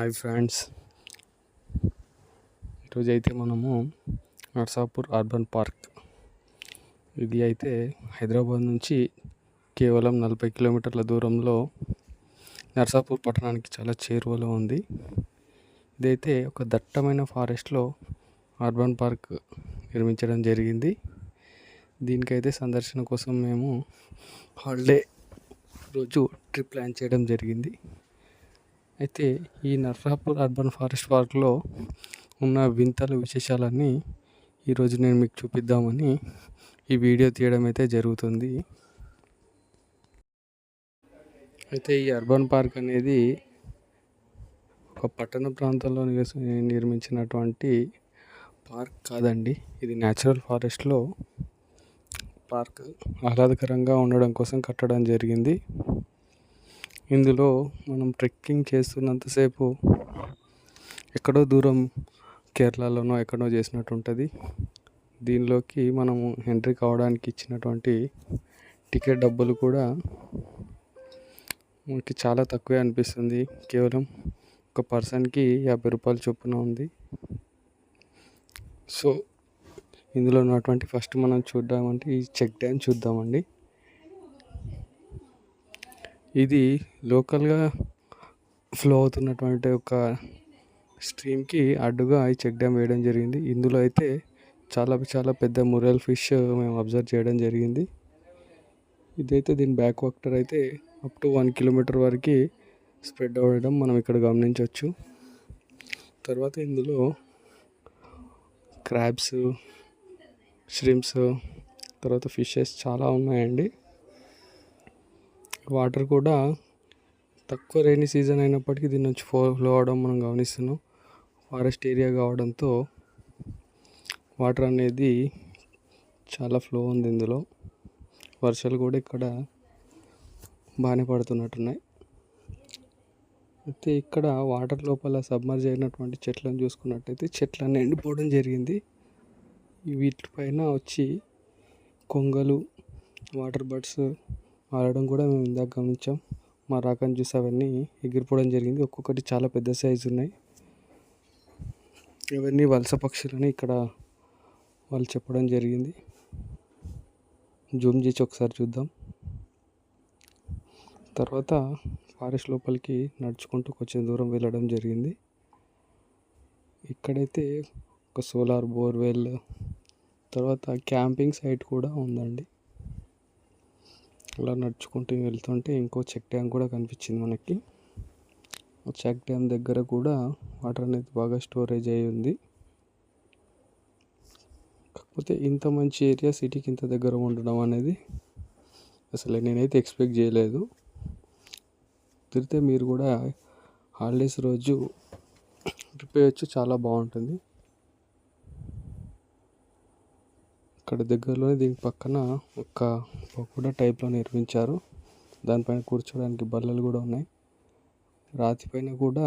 Hi friends. ఈరోజు అయితే మనము నర్సాపూర్ అర్బన్ పార్క్. ఇది అయితే హైదరాబాద్ నుంచి కేవలం నలభై కిలోమీటర్ల దూరంలో నర్సాపూర్ పట్టణానికి చాలా చేరువలో ఉంది. ఇదైతే ఒక దట్టమైన ఫారెస్ట్లో అర్బన్ పార్క్ నిర్మించడం జరిగింది. దీనికైతే సందర్శన కోసం మేము హాలిడే రోజు ట్రిప్ ప్లాన్ చేయడం జరిగింది. అయితే ఈ నర్సాపూర్ అర్బన్ ఫారెస్ట్ పార్క్లో ఉన్న వింతలు విశేషాలన్నీ ఈరోజు నేను మీకు చూపిద్దామని ఈ వీడియో తీయడం అయితే జరుగుతుంది. అయితే ఈ అర్బన్ పార్క్ అనేది ఒక పట్టణ ప్రాంతంలో నిర్మించినటువంటి పార్క్ కాదండి. ఇది న్యాచురల్ ఫారెస్ట్లో పార్క్ ఆహ్లాదకరంగా ఉండడం కోసం కట్టడం జరిగింది. ఇందులో మనం ట్రెక్కింగ్ చేస్తున్నంతసేపు ఎక్కడో దూరం కేరళలోనో ఎక్కడో చేసినట్టు ఉంటుంది దీనిలోకి మనము ఎంట్రీ కావడానికి ఇచ్చినటువంటి టికెట్ డబ్బులు కూడా మనకి చాలా తక్కువే అనిపిస్తుంది. కేవలం ఒక పర్సన్కి యాభై రూపాయలు చొప్పున ఉంది. సో ఇందులో ఉన్నటువంటి ఫస్ట్ మనం చూద్దామంటే ఈ చెక్ డ్యామ్ చూద్దామండి. ఇది లోకల్గా ఫ్లో అవుతున్నటువంటి ఒక స్ట్రీమ్కి అడ్డుగా ఈ చెక్ డ్యామ్ వేయడం జరిగింది. ఇందులో అయితే చాలా చాలా పెద్ద మురల్ ఫిష్ మేము అబ్జర్వ్ చేయడం జరిగింది. ఇదైతే దీని బ్యాక్ వాక్టర్ అయితే అప్ టు వన్ కిలోమీటర్ వరకు స్ప్రెడ్ అవ్వడం మనం ఇక్కడ గమనించవచ్చు. తర్వాత ఇందులో క్రాబ్స్ ష్రిమ్స్ తర్వాత ఫిషెస్ చాలా ఉన్నాయండి. వాటర్ కూడా తక్కువ రైనీ సీజన్ అయినప్పటికీ దీని నుంచి ఫ్లో అవడం మనం గమనిస్తున్నాం. ఫారెస్ట్ ఏరియా కావడంతో వాటర్ అనేది చాలా ఫ్లో ఉంది ఇందులో. వర్షాలు కూడా ఇక్కడ బాగానే పడుతున్నట్టున్నాయి. అయితే ఇక్కడ వాటర్ లోపల సబ్మర్జ్ అయినటువంటి చెట్లను చూసుకున్నట్టయితే చెట్లన్నీ ఎండిపోవడం జరిగింది. వీటిపైన వచ్చి కొంగలు వాటర్ బర్డ్స్ ఆడడం కూడా మేము ఇందాక గమనించాం. మా రాకని చూసి అవన్నీ ఎగిరిపోవడం జరిగింది. ఒక్కొక్కటి చాలా పెద్ద సైజు ఉన్నాయి. ఇవన్నీ వలస పక్షులని ఇక్కడ వాళ్ళు చెప్పడం జరిగింది. జూమ్ చేసి ఒకసారి చూద్దాం. తర్వాత ఫారెస్ట్ లోపలికి నడుచుకుంటూ కొంచెం దూరం వెళ్ళడం జరిగింది. ఇక్కడైతే ఒక సోలార్ బోర్వెల్ తర్వాత క్యాంపింగ్ సైట్ కూడా ఉందండి. అలా నడుచుకుంటూ వెళ్తుంటే ఇంకో చెక్ డ్యామ్ కూడా కనిపించింది మనకి. చెక్ డ్యామ్ దగ్గర కూడా వాటర్ అనేది బాగా స్టోరేజ్ అయి ఉంది. కాకపోతే ఇంత మంచి ఏరియా సిటీకి ఇంత దగ్గర ఉండడం అనేది అసలు నేనైతే ఎక్స్పెక్ట్ చేయలేదు. తిరిగితే మీరు కూడా హాలిడేస్ రోజు ట్రిప్ వేయచ్చు చాలా బాగుంటుంది. ఇక్కడ దగ్గరలోనే దీని పక్కన ఒక పకోడా టైప్లో నిర్మించారు. దానిపైన కూర్చోడానికి బల్లలు కూడా ఉన్నాయి. రాతి పైన కూడా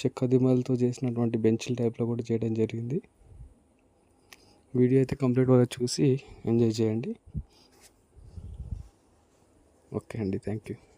చెక్క దిమ్మలతో చేసినటువంటి బెంచ్ల టైప్లో కూడా చేయడం జరిగింది. వీడియో అయితే కంప్లీట్ వరకు చూసి ఎంజాయ్ చేయండి. ఓకే అండి. Thank you